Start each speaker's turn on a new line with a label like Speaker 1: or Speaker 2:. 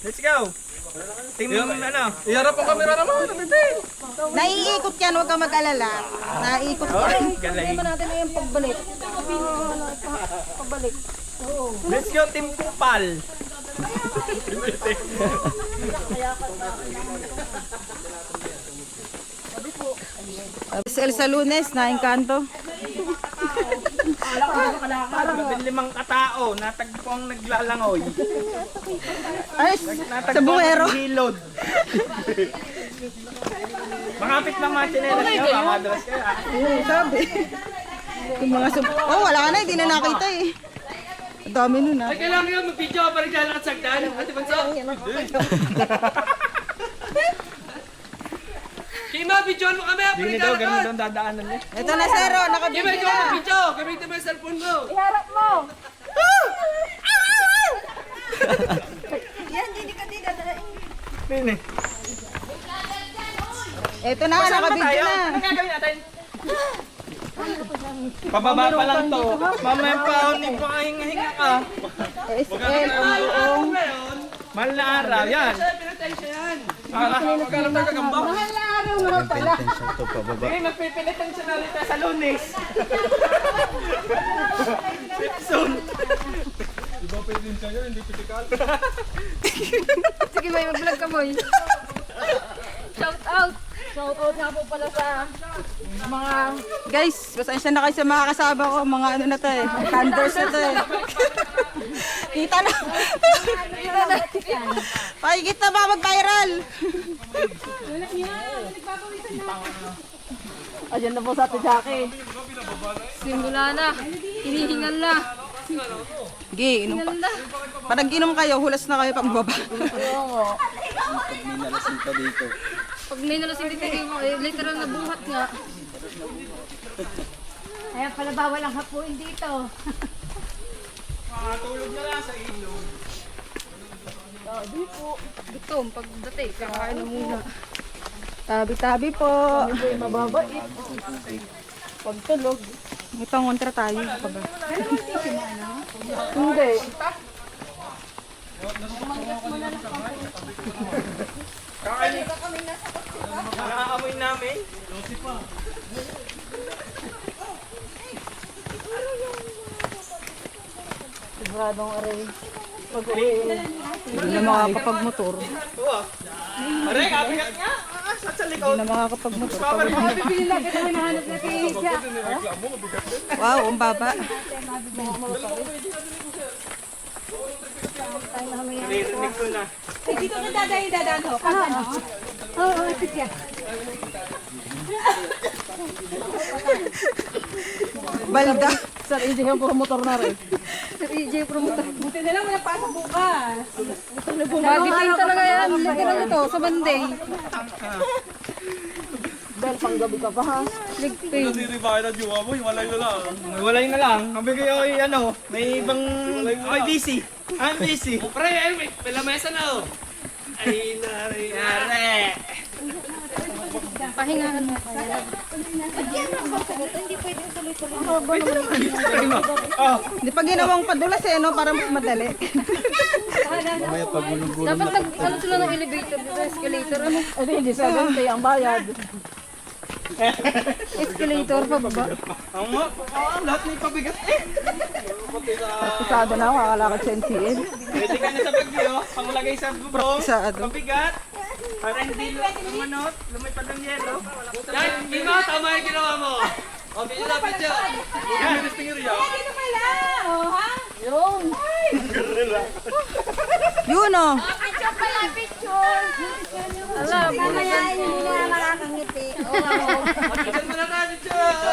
Speaker 1: Let's go. Team ano?
Speaker 2: Iharap ang camera naman. Nabitin.
Speaker 3: Naiikot yan, huwag kang mag-alala. Naiikot yan.
Speaker 1: Galing.
Speaker 3: natin yung pagbalik. Pagbalik.
Speaker 1: Let's go Team Kupal.
Speaker 3: Sel sa lunes, na engkanto.
Speaker 1: Parang limang katao, natagpo ang naglalangoy.
Speaker 3: Ay, sa buwero.
Speaker 1: hilod. Makapit lang mga chinelas nyo, kamadras kayo. ah.
Speaker 3: Oo, sabi. Yung mga sub... Oh, wala ka na, hindi na nakita eh. Ang dami nun ah.
Speaker 2: Kailangan yun, mag-video ka pa rin dyan at sagdan. Ate Banso. Kima, videoan mo kami.
Speaker 1: Hindi daw, ganun daw dadaanan niya.
Speaker 3: Ito na, Sero,
Speaker 2: Kima,
Speaker 3: nakabigyan
Speaker 2: ikaw
Speaker 3: na.
Speaker 2: mag-video. Gamitin mo yung cellphone mo.
Speaker 1: Nini.
Speaker 3: Ito na,
Speaker 1: Saan ba
Speaker 3: nakabigyan
Speaker 1: tayo?
Speaker 3: na.
Speaker 1: Anong gagawin natin? Pababa pa lang to. Mamaya pa, hindi pa kahinga-hinga ka.
Speaker 3: SL, ang buong.
Speaker 1: Mahal na araw, yan.
Speaker 2: Pinatay siya yan.
Speaker 1: Ah, magkaroon tayo kagamba.
Speaker 3: Mahal na araw nga pala.
Speaker 1: Sige, magpipilitan siya na ulit sa lunes. Simpson.
Speaker 4: Sige, may mag-vlog ka, Moy. Shout out! Shout out nga po pala sa mga
Speaker 3: Guys, pasensya na kayo sa mga kasama ko. Mga ano na to eh. Thunders na to eh. Kita na. Kita na. Pakikit na ba mag-viral?
Speaker 4: Ayan na po sa Ate Jackie. Simula na. Hinihingal na.
Speaker 3: Gi, inom pa. Parang inom kayo, hulas na kayo pang baba.
Speaker 4: Pag may nalasing dito, eh, literal na buhat nga.
Speaker 5: Kaya pala bawal ang hapuin dito.
Speaker 1: Makatulog na lang sa ilog.
Speaker 4: Di po. Gutom. Pagdating, kakain na muna.
Speaker 3: Tabi-tabi po.
Speaker 4: Mababait. Pagtulog.
Speaker 3: May pangontra tayo. Pag
Speaker 4: Hindi.
Speaker 1: Nakaamoy namin.
Speaker 4: Siguradong aray.
Speaker 3: hindi na makakapag-motor.
Speaker 1: Aray, kabigat nga.
Speaker 3: Hindi na makakapag-motor.
Speaker 1: Paparihon.
Speaker 5: Bili lang kita may nahanap na.
Speaker 3: Wow, ang baba.
Speaker 1: Naririnig ko na.
Speaker 5: Dito na dadayin dadaan ho. Oo, oo, ito siya.
Speaker 3: Balda.
Speaker 4: Sir EJ yung promotor na rin.
Speaker 5: Sir EJ promoter. Buti na lang wala pasok bukas.
Speaker 4: Magiting talaga yan. Literal ito sa Monday. Dahil pang gabi ka pa ha. Ligpay.
Speaker 1: Walay na lang. Sabi ko ay ano, may ibang... Ay, busy. I'm busy.
Speaker 2: Pre, ay, may lamesa na oh. Ay, nari.
Speaker 1: Yare.
Speaker 4: Pahingahan mo.
Speaker 1: Oh,
Speaker 3: Hindi pa ginawang padulas eh, no? Para mas madali.
Speaker 4: Dapat nag, ano sila ng elevator, dito, escalator, ano? Ano hindi, 70 ang bayad. Escalator pa baba.
Speaker 1: ang mo. Oh, lahat may pabigat eh.
Speaker 3: Pasado na ako, kakalakad sa NCL.
Speaker 1: Pwede ka na sa bagyo. Panglagay sa
Speaker 3: ano?
Speaker 1: Pabigat. Para hindi lumanot. Lumipad ng yelo.
Speaker 2: Yan, Kima, tama yung ginawa mo. O, video na, video.
Speaker 5: Dito pala. Oh, ha?
Speaker 4: Yun.
Speaker 3: Yun oh.
Speaker 5: Picture picture.
Speaker 4: Alam,
Speaker 5: Mamaya hindi na makakangiti. Oo.
Speaker 2: Pagkakan mo na na, video.